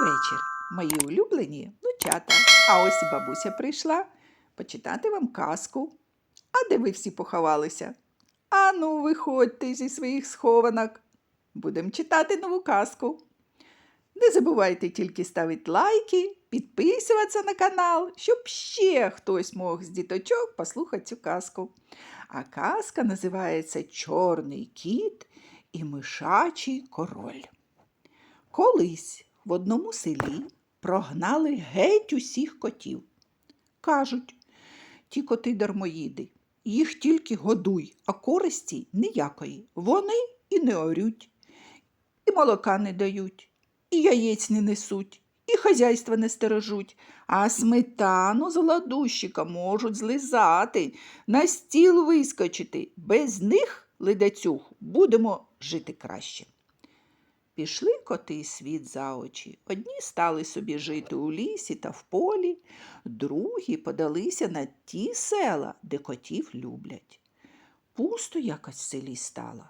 вечір, мої улюблені внучата. А ось і бабуся прийшла почитати вам казку. А де ви всі поховалися? Ану, виходьте зі своїх схованок. Будемо читати нову казку. Не забувайте тільки ставити лайки, підписуватися на канал, щоб ще хтось мог з діточок послухати цю казку. А казка називається Чорний кіт і мишачий король. Колись в одному селі прогнали геть усіх котів. Кажуть, ті коти дармоїди, їх тільки годуй, а користі ніякої. Вони і не орють, і молока не дають, і яєць не несуть, і хазяйства не стережуть, а сметану з ладущика можуть злизати, на стіл вискочити. Без них, ледацюг, будемо жити краще. Пішли коти світ за очі. Одні стали собі жити у лісі та в полі, другі подалися на ті села, де котів люблять. Пусто якось в селі стало,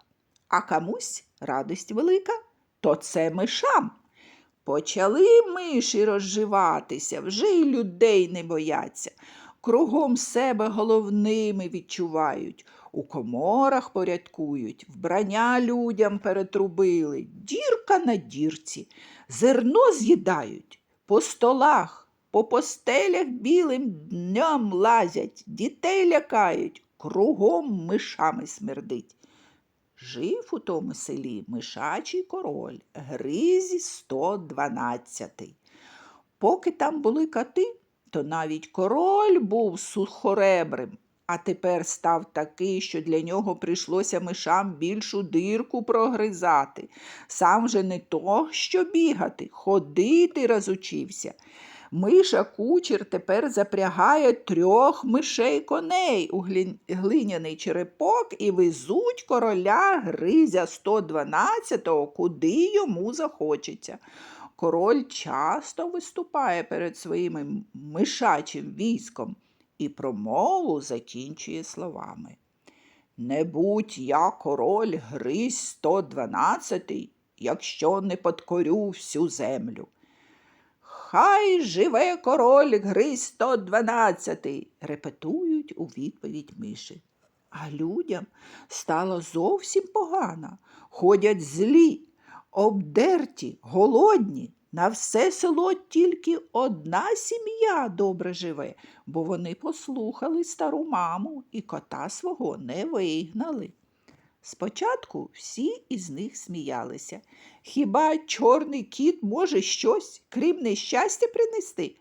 а комусь радость велика, то це мишам. Почали миші розживатися, вже й людей не бояться. Кругом себе головними відчувають, у коморах порядкують, вбрання людям перетрубили, дірка на дірці, зерно з'їдають, по столах, по постелях білим днем лазять, дітей лякають, кругом мишами смердить. Жив у тому селі мишачий король Гризі 112. Поки там були коти, то навіть король був сухоребрим, а тепер став такий, що для нього прийшлося мишам більшу дирку прогризати. Сам же не то, що бігати, ходити розучився. Миша кучер тепер запрягає трьох мишей коней у глиняний черепок і везуть короля Гризя 112-го, куди йому захочеться. Король часто виступає перед своїм мишачим військом і промову закінчує словами. Не будь я король Гризь 112, якщо не подкорю всю землю. Хай живе король Гризь 112, репетують у відповідь миші. А людям стало зовсім погано. Ходять злі, обдерті, голодні. На все село тільки одна сім'я добре живе, бо вони послухали стару маму і кота свого не вигнали. Спочатку всі із них сміялися. Хіба чорний кіт може щось, крім нещастя, принести?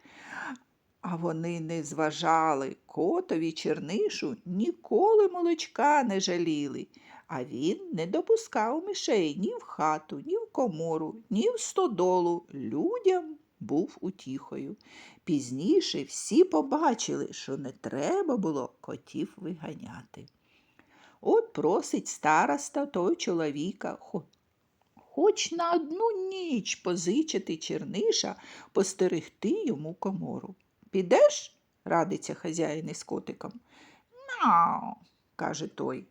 А вони не зважали, котові чернишу ніколи молочка не жаліли, а він не допускав мишей ні в хату, ні в комору, ні в стодолу. Людям був утіхою. Пізніше всі побачили, що не треба було котів виганяти. От просить староста того чоловіка, хоч на одну ніч позичити черниша, постерегти йому комору. Підеш? радиться хазяїн із котиком. Нау, каже той.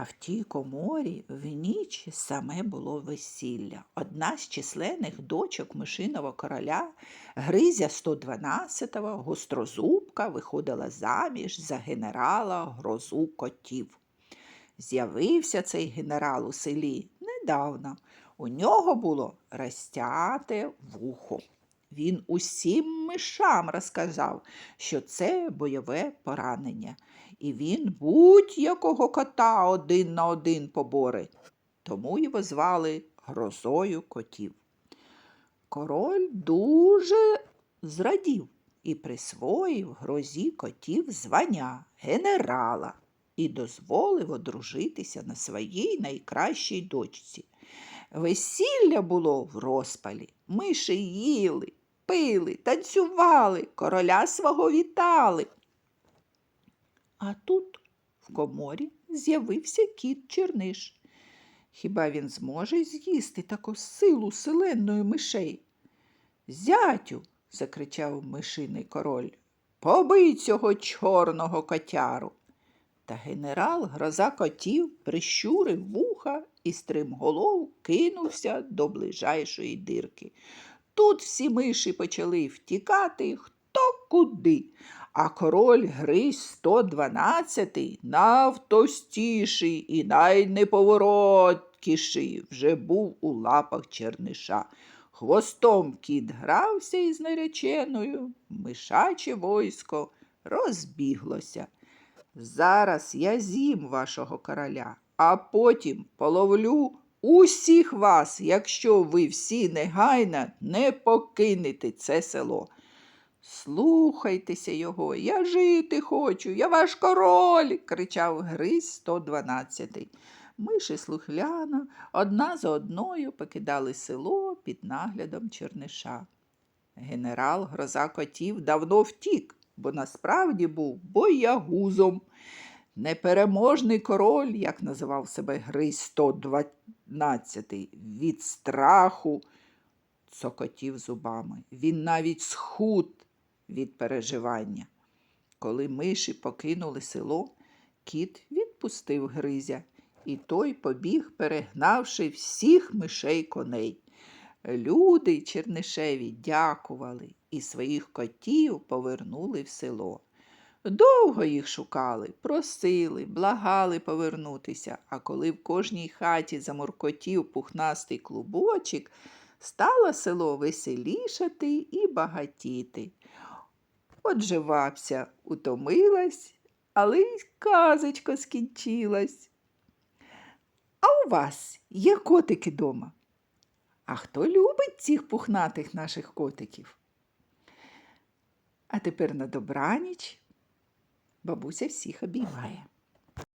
А в тій коморі в ніч саме було весілля. Одна з численних дочок мишиного короля, Гризя 112-го, гострозубка, виходила заміж за генерала грозу котів. З'явився цей генерал у селі недавно. У нього було розтяте вухо. Він усім мишам розказав, що це бойове поранення, і він будь-якого кота один на один поборить. Тому його звали грозою котів. Король дуже зрадів і присвоїв грозі котів звання генерала і дозволив одружитися на своїй найкращій дочці. Весілля було в розпалі. Миші їли, пили, танцювали, короля свого вітали. А тут в коморі з'явився кіт Черниш. Хіба він зможе з'їсти таку силу селенної мишей? Зятю, закричав мишиний король, побий цього чорного котяру. Та генерал гроза котів прищурив вуха і стримголов кинувся до ближайшої дирки. Тут всі миші почали втікати хто куди, а король Гризь 112, навтостіший і найнеповороткіший, вже був у лапах черниша. Хвостом кіт грався із нареченою, мишаче войско розбіглося. Зараз я з'їм вашого короля, а потім половлю усіх вас, якщо ви всі негайно не покинете це село. Слухайтеся його, я жити хочу, я ваш король, кричав Гризь 112. Миші слухляно одна за одною покидали село під наглядом черниша. Генерал Гроза котів давно втік, бо насправді був боягузом. Непереможний король, як називав себе Гризь 112, від страху цокотів зубами. Він навіть схуд від переживання. Коли миші покинули село, кіт відпустив Гризя, і той побіг, перегнавши всіх мишей коней. Люди Чернишеві дякували і своїх котів повернули в село. Довго їх шукали, просили, благали повернутися, а коли в кожній хаті замуркотів пухнастий клубочок, стало село веселішати і багатіти. Отже, вапся утомилась, але й казочка скінчилась. А у вас є котики дома? А хто любить цих пухнатих наших котиків? А тепер на добраніч бабуся всіх обіймає.